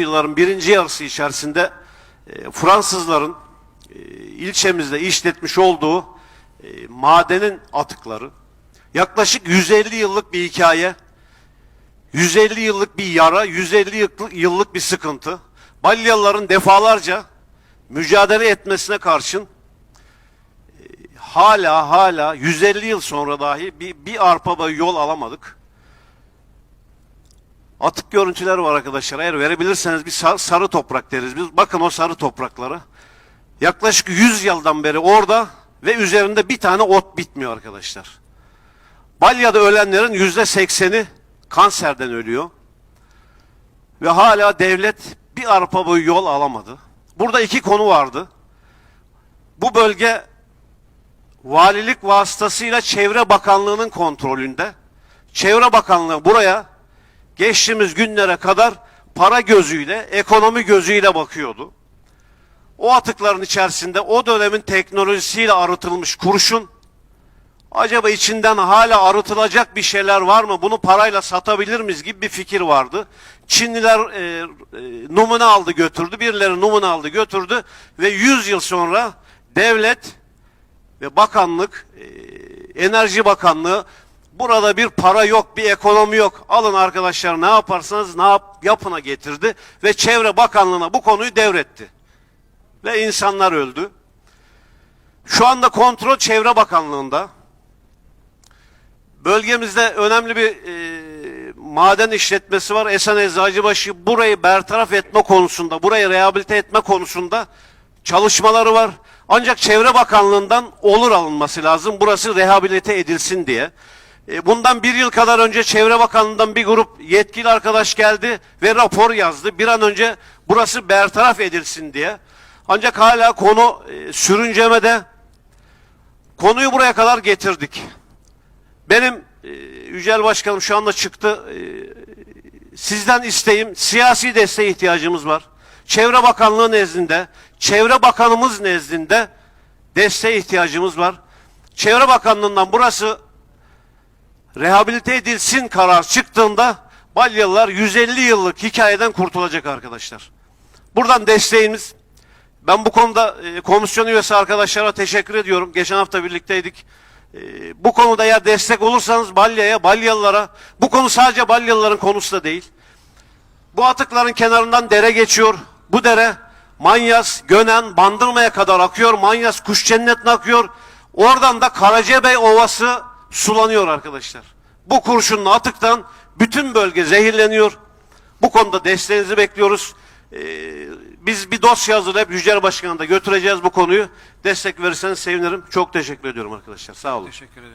yılların birinci yarısı içerisinde e, Fransızların e, ilçemizde işletmiş olduğu e, madenin atıkları yaklaşık 150 yıllık bir hikaye 150 yıllık bir yara 150 yıllık, bir sıkıntı Balyalıların defalarca mücadele etmesine karşın e, hala hala 150 yıl sonra dahi bir, bir arpa boyu yol alamadık. Atık görüntüler var arkadaşlar. Eğer verebilirseniz bir sarı, sarı toprak deriz biz. Bakın o sarı toprakları. Yaklaşık 100 yıldan beri orada ve üzerinde bir tane ot bitmiyor arkadaşlar. Balya'da ölenlerin yüzde sekseni kanserden ölüyor. Ve hala devlet bir arpa boyu yol alamadı. Burada iki konu vardı. Bu bölge valilik vasıtasıyla Çevre Bakanlığı'nın kontrolünde. Çevre Bakanlığı buraya geçtiğimiz günlere kadar para gözüyle, ekonomi gözüyle bakıyordu. O atıkların içerisinde o dönemin teknolojisiyle arıtılmış kurşun, acaba içinden hala arıtılacak bir şeyler var mı, bunu parayla satabilir miyiz gibi bir fikir vardı. Çinliler e, e, numune aldı götürdü, birileri numune aldı götürdü ve 100 yıl sonra devlet ve bakanlık, e, enerji bakanlığı burada bir para yok, bir ekonomi yok. Alın arkadaşlar ne yaparsanız ne yap, yapına getirdi ve çevre bakanlığına bu konuyu devretti. Ve insanlar öldü. Şu anda kontrol çevre bakanlığında. Bölgemizde önemli bir e, maden işletmesi var. Esen Eczacıbaşı burayı bertaraf etme konusunda, burayı rehabilite etme konusunda çalışmaları var. Ancak Çevre Bakanlığı'ndan olur alınması lazım. Burası rehabilite edilsin diye. E, Bundan bir yıl kadar önce Çevre Bakanlığı'ndan bir grup yetkili arkadaş geldi ve rapor yazdı. Bir an önce burası bertaraf edilsin diye. Ancak hala konu e, sürüncemede. Konuyu buraya kadar getirdik. Benim e, Yücel Başkanım şu anda çıktı. Sizden isteğim siyasi desteğe ihtiyacımız var. Çevre Bakanlığı nezdinde, Çevre Bakanımız nezdinde desteğe ihtiyacımız var. Çevre Bakanlığı'ndan burası rehabilite edilsin karar çıktığında Balyalılar 150 yıllık hikayeden kurtulacak arkadaşlar. Buradan desteğimiz ben bu konuda e, komisyon üyesi arkadaşlara teşekkür ediyorum. Geçen hafta birlikteydik. E, bu konuda eğer destek olursanız Balya'ya, Balyalılara, bu konu sadece Balyalıların konusu da değil. Bu atıkların kenarından dere geçiyor. Bu dere Manyas, Gönen, Bandırma'ya kadar akıyor. Manyas kuş cennetine akıyor. Oradan da Karacabey Ovası sulanıyor arkadaşlar. Bu kurşunlu atıktan bütün bölge zehirleniyor. Bu konuda desteğinizi bekliyoruz. Ee, biz bir dosya hazırlayıp Yücel Başkanı'na da götüreceğiz bu konuyu. Destek verirseniz sevinirim. Çok teşekkür ediyorum arkadaşlar. Sağ olun. Teşekkür ederim.